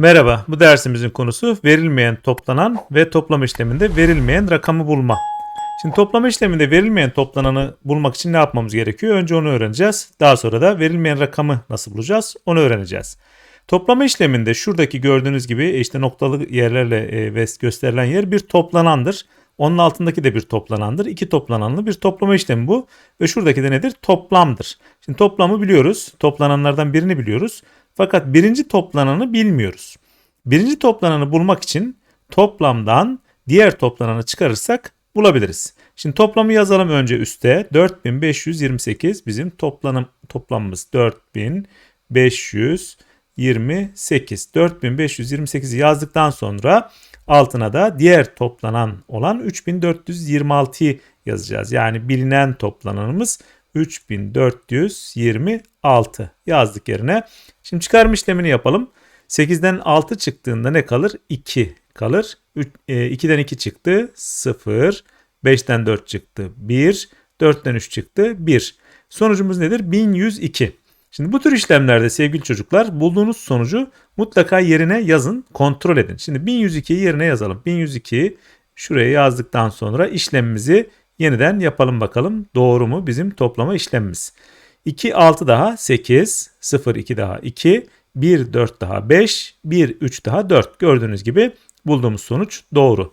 Merhaba, bu dersimizin konusu verilmeyen toplanan ve toplama işleminde verilmeyen rakamı bulma. Şimdi toplama işleminde verilmeyen toplananı bulmak için ne yapmamız gerekiyor? Önce onu öğreneceğiz. Daha sonra da verilmeyen rakamı nasıl bulacağız? Onu öğreneceğiz. Toplama işleminde şuradaki gördüğünüz gibi işte noktalı yerlerle e, ve gösterilen yer bir toplanandır. Onun altındaki de bir toplanandır. İki toplananlı bir toplama işlemi bu. Ve şuradaki de nedir? Toplamdır. Şimdi toplamı biliyoruz. Toplananlardan birini biliyoruz. Fakat birinci toplananı bilmiyoruz. Birinci toplananı bulmak için toplamdan diğer toplananı çıkarırsak bulabiliriz. Şimdi toplamı yazalım önce üste. 4528 bizim toplanım toplamımız 4528. 4528'i yazdıktan sonra altına da diğer toplanan olan 3426'yı yazacağız. Yani bilinen toplananımız 3426 yazdık yerine. Şimdi çıkarma işlemini yapalım. 8'den 6 çıktığında ne kalır? 2 kalır. 2'den 2 çıktı 0. 5'ten 4 çıktı 1. 4'ten 3 çıktı 1. Sonucumuz nedir? 1102. Şimdi bu tür işlemlerde sevgili çocuklar bulduğunuz sonucu mutlaka yerine yazın, kontrol edin. Şimdi 1102'yi yerine yazalım. 1102'yi şuraya yazdıktan sonra işlemimizi yeniden yapalım bakalım. Doğru mu bizim toplama işlemimiz? 2 6 daha 8, 0 2 daha 2, 1 4 daha 5, 1 3 daha 4. Gördüğünüz gibi bulduğumuz sonuç doğru.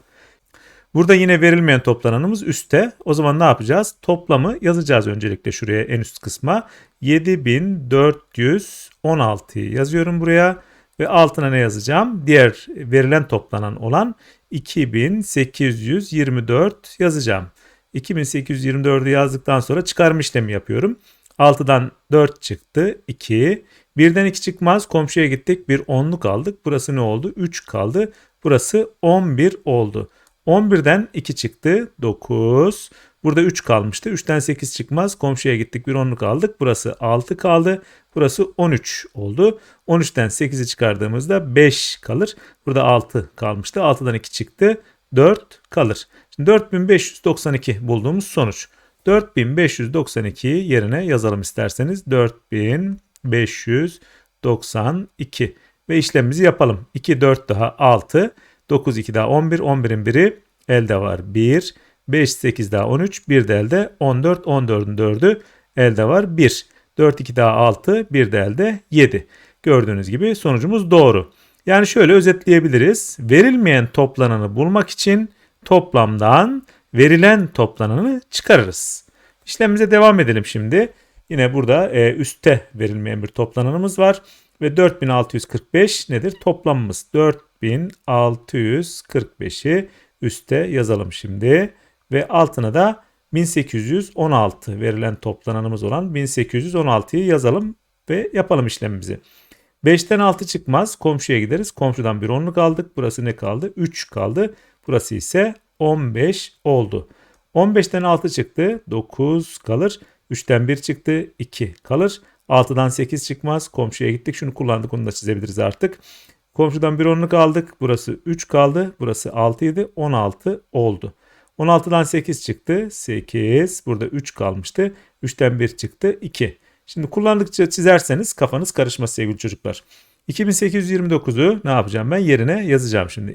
Burada yine verilmeyen toplananımız üstte. O zaman ne yapacağız? Toplamı yazacağız öncelikle şuraya en üst kısma. 7416'yı yazıyorum buraya ve altına ne yazacağım? Diğer verilen toplanan olan 2824 yazacağım. 2824'ü yazdıktan sonra çıkarma işlemi yapıyorum. 6'dan 4 çıktı 2. 1'den 2 çıkmaz komşuya gittik bir 10'luk aldık. Burası ne oldu? 3 kaldı. Burası 11 oldu. 11'den 2 çıktı 9. Burada 3 kalmıştı. 3'ten 8 çıkmaz. Komşuya gittik bir 10'luk aldık. Burası 6 kaldı. Burası 13 oldu. 13'ten 8'i çıkardığımızda 5 kalır. Burada 6 kalmıştı. 6'dan 2 çıktı. 4 kalır. Şimdi 4592 bulduğumuz sonuç. 4592'yi yerine yazalım isterseniz. 4592 ve işlemimizi yapalım. 2 4 daha 6 9 2 daha 11 11'in biri elde var. 1 5 8 daha 13 bir de elde 14 14'ün 4'ü elde var. 1 4 2 daha 6 bir de elde 7 gördüğünüz gibi sonucumuz doğru. Yani şöyle özetleyebiliriz. Verilmeyen toplananı bulmak için toplamdan verilen toplananı çıkarırız. İşlemimize devam edelim şimdi. Yine burada e, üstte verilmeyen bir toplananımız var. Ve 4645 nedir? Toplamımız 4645'i üste yazalım şimdi. Ve altına da 1816 verilen toplananımız olan 1816'yı yazalım ve yapalım işlemimizi. 5'ten 6 çıkmaz. Komşuya gideriz. Komşudan bir onluk aldık. Burası ne kaldı? 3 kaldı. Burası ise 15 oldu. 15'ten 6 çıktı. 9 kalır. 3'ten 1 çıktı. 2 kalır. 6'dan 8 çıkmaz. Komşuya gittik. Şunu kullandık. Onu da çizebiliriz artık. Komşudan bir onluk aldık. Burası 3 kaldı. Burası 6 idi. 16 oldu. 16'dan 8 çıktı. 8. Burada 3 kalmıştı. 3'ten 1 çıktı. 2. Şimdi kullandıkça çizerseniz kafanız karışmaz sevgili çocuklar. 2829'u ne yapacağım ben? Yerine yazacağım şimdi.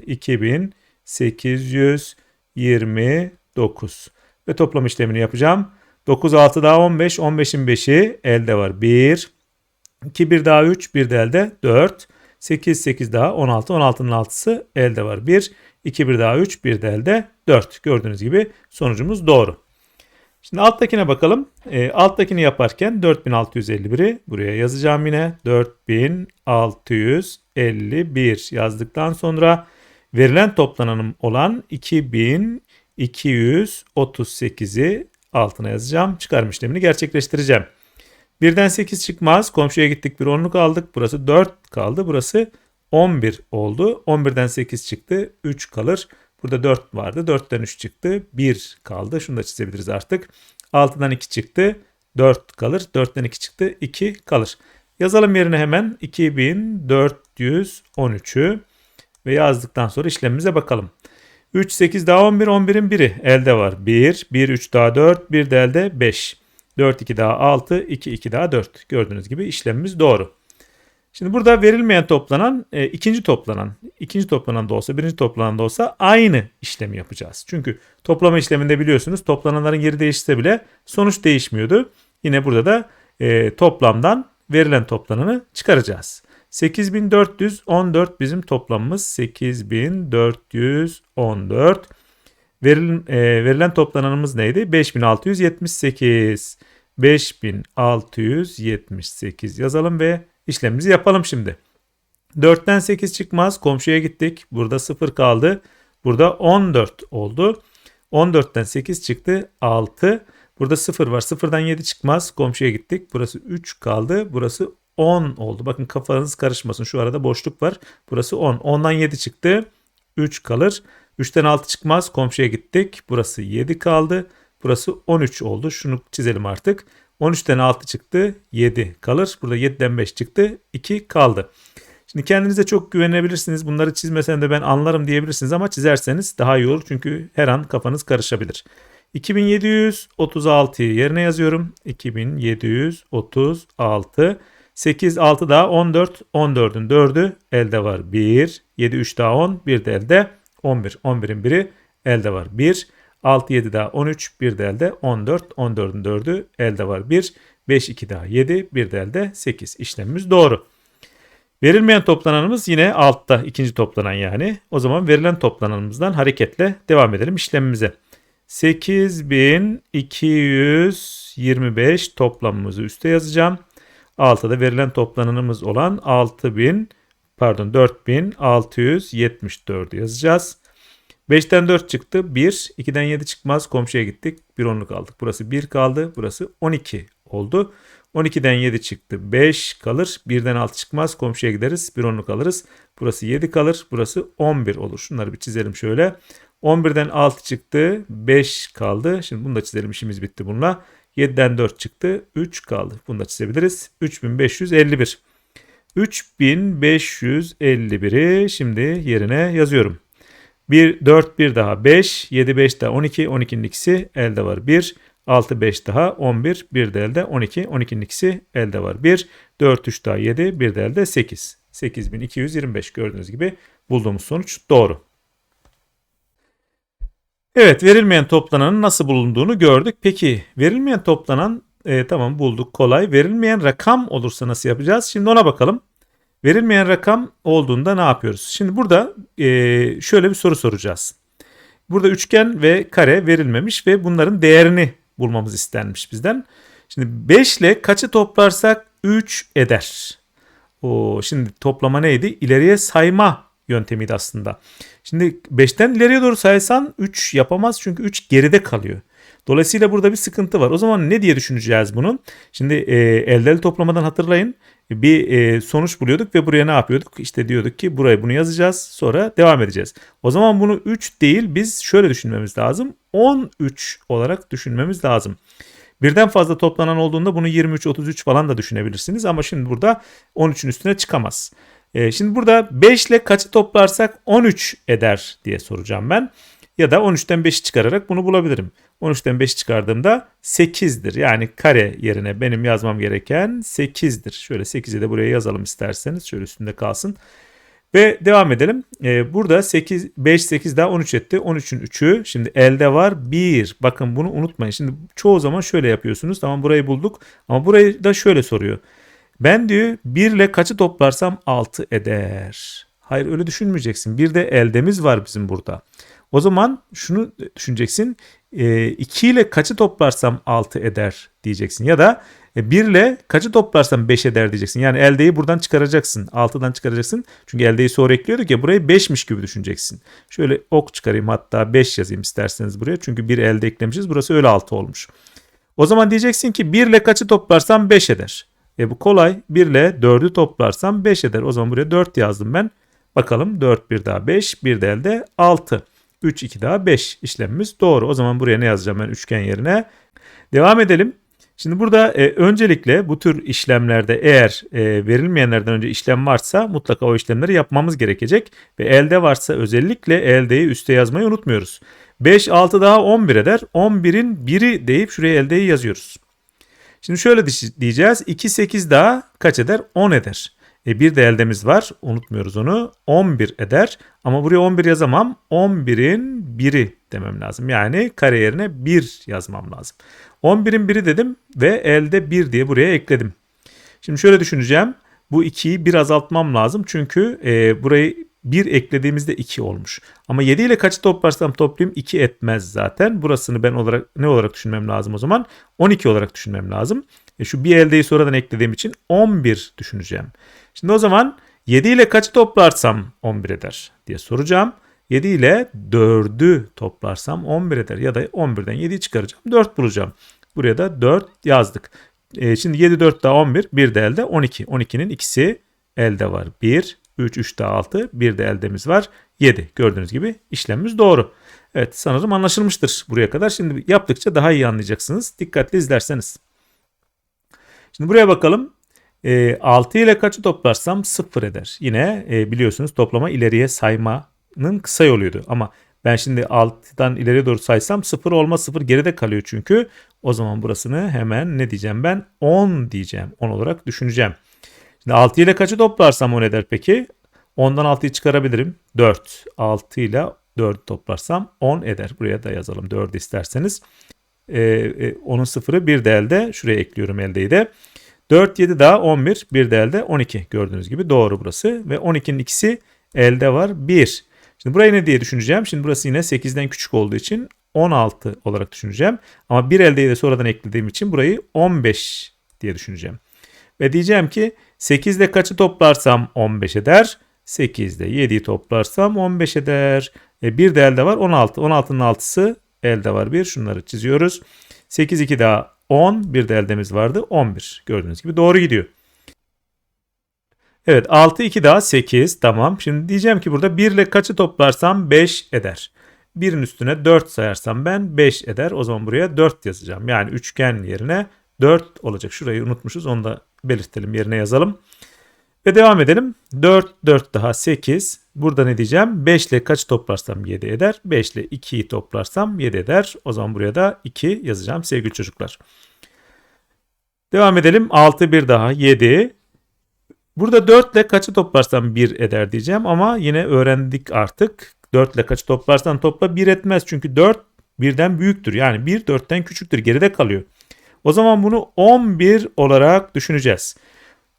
2829 ve toplam işlemini yapacağım. 9 6 daha 15. 15'in 5'i elde var. 1 2 1 daha 3 1 de elde 4 8 8 daha 16 16'nın 6'sı elde var. 1 2 1 daha 3 1 de elde 4. Gördüğünüz gibi sonucumuz doğru. Şimdi alttakine bakalım. E, alttakini yaparken 4651'i buraya yazacağım yine. 4651 yazdıktan sonra verilen toplananım olan 2238'i altına yazacağım. Çıkarım işlemini gerçekleştireceğim. Birden 8 çıkmaz. Komşuya gittik bir onluk aldık. Burası 4 kaldı. Burası 11 oldu. 11'den 8 çıktı. 3 kalır. Burada 4 vardı. 4'ten 3 çıktı. 1 kaldı. Şunu da çizebiliriz artık. 6'dan 2 çıktı. 4 kalır. 4'ten 2 çıktı. 2 kalır. Yazalım yerine hemen 2413'ü ve yazdıktan sonra işlemimize bakalım. 3, 8 daha 11, 11'in biri elde var. 1, 1, 3 daha 4, 1 de elde 5. 4, 2 daha 6, 2, 2 daha 4. Gördüğünüz gibi işlemimiz doğru. Şimdi burada verilmeyen toplanan, e, ikinci toplanan, ikinci toplanan da olsa, birinci toplanan da olsa aynı işlemi yapacağız. Çünkü toplama işleminde biliyorsunuz toplananların yeri değişse bile sonuç değişmiyordu. Yine burada da e, toplamdan verilen toplananı çıkaracağız. 8414 bizim toplamımız 8414. Veril, e, verilen toplananımız neydi? 5678. 5678 yazalım ve işlemimizi yapalım şimdi. 4'ten 8 çıkmaz. Komşuya gittik. Burada 0 kaldı. Burada 14 oldu. 14'ten 8 çıktı. 6. Burada 0 var. 0'dan 7 çıkmaz. Komşuya gittik. Burası 3 kaldı. Burası 10 oldu. Bakın kafanız karışmasın. Şu arada boşluk var. Burası 10. 10'dan 7 çıktı. 3 kalır. 3'ten 6 çıkmaz. Komşuya gittik. Burası 7 kaldı. Burası 13 oldu. Şunu çizelim artık. 13'ten 6 çıktı. 7 kalır. Burada 7'den 5 çıktı. 2 kaldı. Şimdi kendinize çok güvenebilirsiniz. Bunları çizmesen de ben anlarım diyebilirsiniz ama çizerseniz daha iyi olur. Çünkü her an kafanız karışabilir. 2736'yı yerine yazıyorum. 2736. 8, 6 daha 14. 14'ün 4'ü elde var. 1. 7, 3 daha 10. 1 de elde. 11. 11'in biri elde var. 1. 6, 7 daha 13. 1 de elde. 14. 14'ün 4'ü elde var. 1. 5, 2 daha 7. 1 de elde. 8. İşlemimiz doğru. Verilmeyen toplananımız yine altta ikinci toplanan yani. O zaman verilen toplananımızdan hareketle devam edelim işlemimize. 8225 toplamımızı üste yazacağım. Altta da verilen toplananımız olan 6000 pardon 4674 yazacağız. 5'ten 4 çıktı 1. 2'den 7 çıkmaz komşuya gittik. Bir onluk aldık. Burası 1 kaldı. Burası 12 oldu. 12'den 7 çıktı. 5 kalır. 1'den 6 çıkmaz. Komşuya gideriz. Bir onluk alırız. Burası 7 kalır. Burası 11 olur. Şunları bir çizelim şöyle. 11'den 6 çıktı. 5 kaldı. Şimdi bunu da çizelim. İşimiz bitti bununla. 7'den 4 çıktı. 3 kaldı. Bunu da çizebiliriz. 3551. 3551'i şimdi yerine yazıyorum. 1, 4, 1 daha 5, 7, 5 daha 12, 12'nin ikisi elde var 1, 6, 5 daha 11, 1 de elde 12, 12'nin ikisi elde var 1, 4, 3 daha 7, 1 de elde 8. 8225 gördüğünüz gibi bulduğumuz sonuç doğru. Evet verilmeyen toplananın nasıl bulunduğunu gördük. Peki verilmeyen toplanan e, tamam bulduk kolay. Verilmeyen rakam olursa nasıl yapacağız? Şimdi ona bakalım. Verilmeyen rakam olduğunda ne yapıyoruz? Şimdi burada e, şöyle bir soru soracağız. Burada üçgen ve kare verilmemiş ve bunların değerini bulmamız istenmiş bizden. Şimdi 5 ile kaçı toplarsak 3 eder. O şimdi toplama neydi? İleriye sayma yöntemiydi aslında. Şimdi 5'ten ileriye doğru saysan 3 yapamaz çünkü 3 geride kalıyor. Dolayısıyla burada bir sıkıntı var. O zaman ne diye düşüneceğiz bunun? Şimdi e, elde toplamadan hatırlayın. Bir e, sonuç buluyorduk ve buraya ne yapıyorduk? İşte diyorduk ki buraya bunu yazacağız sonra devam edeceğiz. O zaman bunu 3 değil biz şöyle düşünmemiz lazım. 13 olarak düşünmemiz lazım. Birden fazla toplanan olduğunda bunu 23, 33 falan da düşünebilirsiniz ama şimdi burada 13'ün üstüne çıkamaz. E, şimdi burada 5 ile kaçı toplarsak 13 eder diye soracağım ben. Ya da 13'ten 5'i çıkararak bunu bulabilirim. 13'ten 5 çıkardığımda 8'dir. Yani kare yerine benim yazmam gereken 8'dir. Şöyle 8'i de buraya yazalım isterseniz. Şöyle üstünde kalsın. Ve devam edelim. Ee, burada 8, 5, 8 daha 13 etti. 13'ün 3'ü. Şimdi elde var 1. Bakın bunu unutmayın. Şimdi çoğu zaman şöyle yapıyorsunuz. Tamam burayı bulduk. Ama burayı da şöyle soruyor. Ben diyor 1 ile kaçı toplarsam 6 eder. Hayır öyle düşünmeyeceksin. Bir de eldemiz var bizim burada. O zaman şunu düşüneceksin. 2 ile kaçı toplarsam 6 eder diyeceksin. Ya da 1 ile kaçı toplarsam 5 eder diyeceksin. Yani eldeyi buradan çıkaracaksın. 6'dan çıkaracaksın. Çünkü eldeyi sonra ekliyorduk ya burayı 5'miş gibi düşüneceksin. Şöyle ok çıkarayım hatta 5 yazayım isterseniz buraya. Çünkü bir elde eklemişiz. Burası öyle 6 olmuş. O zaman diyeceksin ki 1 ile kaçı toplarsam 5 eder. E bu kolay. 1 ile 4'ü toplarsam 5 eder. O zaman buraya 4 yazdım ben. Bakalım 4 bir daha 5. Bir de elde 6. 3 2 daha 5 işlemimiz doğru. O zaman buraya ne yazacağım ben üçgen yerine? Devam edelim. Şimdi burada e, öncelikle bu tür işlemlerde eğer e, verilmeyenlerden önce işlem varsa mutlaka o işlemleri yapmamız gerekecek. Ve elde varsa özellikle eldeyi üste yazmayı unutmuyoruz. 5 6 daha 11 eder. 11'in biri deyip şuraya eldeyi yazıyoruz. Şimdi şöyle diyeceğiz. 2 8 daha kaç eder? 10 eder. E, bir de eldemiz var. Unutmuyoruz onu. 11 eder. Ama buraya 11 yazamam. 11'in biri demem lazım. Yani kare yerine 1 yazmam lazım. 11'in biri dedim ve elde 1 diye buraya ekledim. Şimdi şöyle düşüneceğim. Bu 2'yi bir azaltmam lazım. Çünkü e, burayı 1 eklediğimizde 2 olmuş. Ama 7 ile kaçı toplarsam toplayayım 2 etmez zaten. Burasını ben olarak ne olarak düşünmem lazım o zaman? 12 olarak düşünmem lazım. E şu bir eldeyi sonradan eklediğim için 11 düşüneceğim. Şimdi o zaman 7 ile kaçı toplarsam 11 eder diye soracağım. 7 ile 4'ü toplarsam 11 eder ya da 11'den 7'yi çıkaracağım 4 bulacağım. Buraya da 4 yazdık. E, şimdi 7 4 daha 11 bir de elde 12. 12'nin ikisi elde var 1 3 3 daha 6 bir de eldemiz var 7. Gördüğünüz gibi işlemimiz doğru. Evet sanırım anlaşılmıştır buraya kadar. Şimdi yaptıkça daha iyi anlayacaksınız. Dikkatli izlerseniz. Şimdi buraya bakalım. E, 6 ile kaçı toplarsam 0 eder. Yine e, biliyorsunuz toplama ileriye saymanın kısa yoluydu. Ama ben şimdi 6'dan ileriye doğru saysam 0 olmaz 0 geride kalıyor çünkü. O zaman burasını hemen ne diyeceğim ben? 10 diyeceğim. 10 olarak düşüneceğim. Şimdi 6 ile kaçı toplarsam 10 eder peki? 10'dan 6'yı çıkarabilirim. 4. 6 ile 4 toplarsam 10 eder. Buraya da yazalım 4 isterseniz. Ee, e, onun sıfırı bir de elde. Şuraya ekliyorum eldeyi de. 4, 7 daha 11. Bir de elde 12. Gördüğünüz gibi doğru burası. Ve 12'nin ikisi elde var 1. Şimdi burayı ne diye düşüneceğim? Şimdi burası yine 8'den küçük olduğu için 16 olarak düşüneceğim. Ama bir eldeyi de sonradan eklediğim için burayı 15 diye düşüneceğim. Ve diyeceğim ki 8 ile kaçı toplarsam 15 eder. 8 ile 7'yi toplarsam 15 eder. E, bir de elde var 16. 16'nın 6'sı elde var 1. Şunları çiziyoruz. 8 2 daha 10. Bir de eldemiz vardı 11. Gördüğünüz gibi doğru gidiyor. Evet 6 2 daha 8 tamam. Şimdi diyeceğim ki burada 1 ile kaçı toplarsam 5 eder. 1'in üstüne 4 sayarsam ben 5 eder. O zaman buraya 4 yazacağım. Yani üçgen yerine 4 olacak. Şurayı unutmuşuz. Onu da belirtelim yerine yazalım. Ve devam edelim. 4 4 daha 8. Burada ne diyeceğim? 5 ile kaç toplarsam 7 eder. 5 ile 2'yi toplarsam 7 eder. O zaman buraya da 2 yazacağım sevgili çocuklar. Devam edelim. 6 bir daha 7. Burada 4 ile kaçı toplarsam 1 eder diyeceğim ama yine öğrendik artık. 4 ile kaçı toplarsan topla 1 etmez. Çünkü 4 birden büyüktür. Yani 1 4'ten küçüktür. Geride kalıyor. O zaman bunu 11 olarak düşüneceğiz.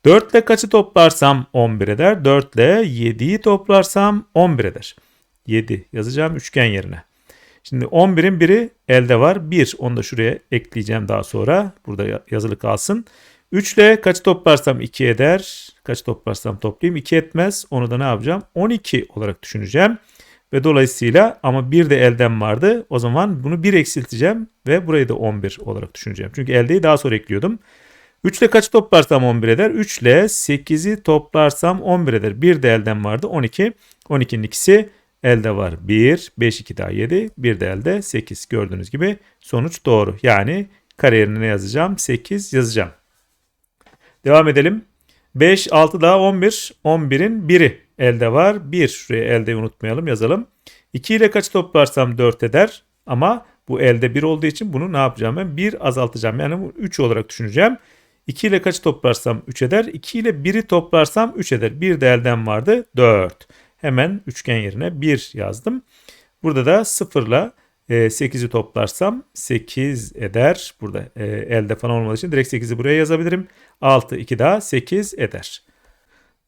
4 ile kaçı toplarsam 11 eder. 4 ile 7'yi toplarsam 11 eder. 7 yazacağım üçgen yerine. Şimdi 11'in biri elde var. 1 onu da şuraya ekleyeceğim daha sonra. Burada yazılı kalsın. 3 ile kaçı toplarsam 2 eder. Kaç toplarsam toplayayım 2 etmez. Onu da ne yapacağım? 12 olarak düşüneceğim. Ve dolayısıyla ama bir de elden vardı. O zaman bunu 1 eksilteceğim ve burayı da 11 olarak düşüneceğim. Çünkü eldeyi daha sonra ekliyordum. 3 ile kaç toplarsam 11 eder? 3 ile 8'i toplarsam 11 eder. Bir de elden vardı 12. 12'nin ikisi elde var 1. 5 2 daha 7. Bir de elde 8. Gördüğünüz gibi sonuç doğru. Yani kare yerine ne yazacağım? 8 yazacağım. Devam edelim. 5 6 daha 11. 11'in biri elde var. 1 şuraya elde unutmayalım yazalım. 2 ile kaç toplarsam 4 eder. Ama bu elde 1 olduğu için bunu ne yapacağım ben? 1 azaltacağım. Yani bu 3 olarak düşüneceğim. 2 ile kaç toplarsam 3 eder. 2 ile 1'i toplarsam 3 eder. Bir de elden vardı 4. Hemen üçgen yerine 1 yazdım. Burada da 0 ile 8'i toplarsam 8 eder. Burada e, elde falan olmadığı için direkt 8'i buraya yazabilirim. 6 2 daha 8 eder.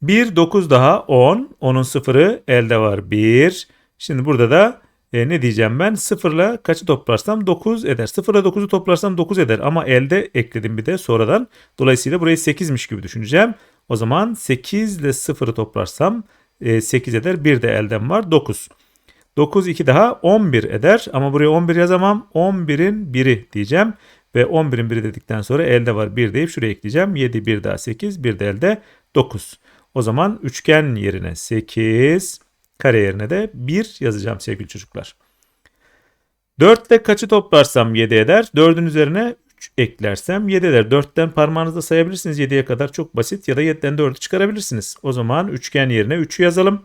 1 9 daha 10. 10'un sıfırı elde var 1. Şimdi burada da e, ne diyeceğim ben? 0 ile kaçı toplarsam 9 eder. 0 ile 9'u toplarsam 9 eder. Ama elde ekledim bir de sonradan. Dolayısıyla burayı 8'miş gibi düşüneceğim. O zaman 8 ile 0'ı toplarsam e, 8 eder. Bir de elden var 9. 9 2 daha 11 eder. Ama buraya 11 yazamam. 11'in biri diyeceğim. Ve 11'in biri dedikten sonra elde var 1 deyip şuraya ekleyeceğim. 7 1 daha 8 bir de elde 9. O zaman üçgen yerine 8 Kare yerine de 1 yazacağım sevgili çocuklar. 4 ile kaçı toplarsam 7 eder. 4'ün üzerine 3 eklersem 7 eder. 4'ten parmağınızda sayabilirsiniz 7'ye kadar çok basit ya da 7'den 4'ü çıkarabilirsiniz. O zaman üçgen yerine 3'ü yazalım.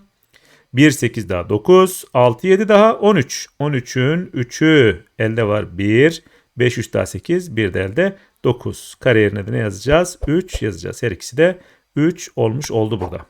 1 8 daha 9, 6 7 daha 13. 13'ün 3'ü elde var 1, 5 3 daha 8, 1 de elde 9. Kare yerine de ne yazacağız? 3 yazacağız. Her ikisi de 3 olmuş oldu burada.